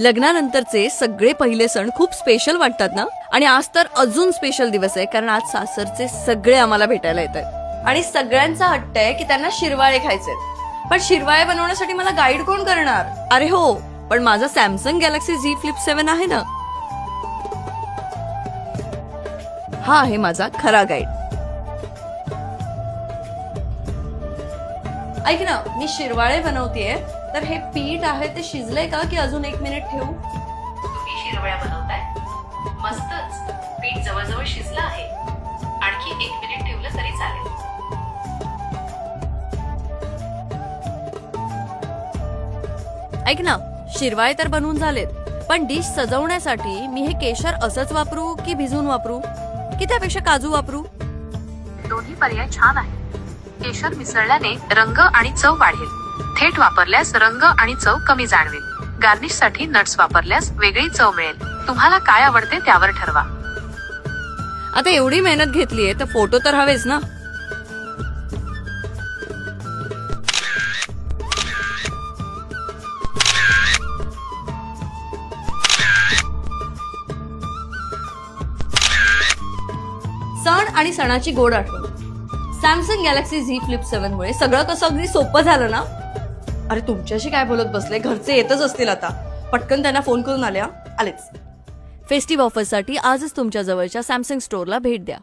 लग्नानंतरचे सगळे पहिले सण खूप स्पेशल वाटतात ना? आणि आज तर अजून स्पेशल दिवस आहे कारण आज सासरचे सगळे आम्हाला भेटायला येत आहेत. आणि सगळ्यांचा हट्ट आहे की त्यांना शिरवाळे खायचे पण शिरवाळे बनवण्यासाठी मला गाईड कोण करणार? अरे हो पण माझा Samsung Galaxy Z Flip seven आहे ना? हा आहे माझा खरा गाईड ऐक ना मी शिरवाळे बनवतेय. तर हे पीठ आहे ते शिजलंय का? की अजून एक मिनिट ठेवू? तुम्ही शिरवळ्या बनवताय. मस्तच. पीठ जवळजवळ शिजलं आहे. आणखी एक मिनिट ठेवलं तरी चालेल. ऐक ना शिरवाळे तर बनवून झालेत. पण डिश सजवण्यासाठी मी हे केशर असंच वापरू की भिजवून वापरू? की त्यापेक्षा काजू वापरू? दोन्ही पर्याय छान आहे केशर मिसळल्याने रंग आणि चव वाढेल. थेट वापरल्यास रंग आणि चव कमी जाणवेल. गार्निशसाठी नट्स वापरल्यास वेगळी चव मिळेल. तुम्हाला काय आवडते त्यावर ठरवा. आता एवढी मेहनत घेतलीये तर फोटो तर हवेच ना? सण आणि सणाची गोड आठवण. Samsung Galaxy Z Flip seven मुळे सगळं कसं अगदी सोपं झालं ना? अरे तुमच्याशी काय बोलत बसले? घरचे येतच असतील आता. पटकन त्यांना फोन करून आल्या. आलेच. फेस्टिव्ह ऑफरसाठी आजच तुमच्या जवळच्या सॅमसंग स्टोअरला भेट द्या.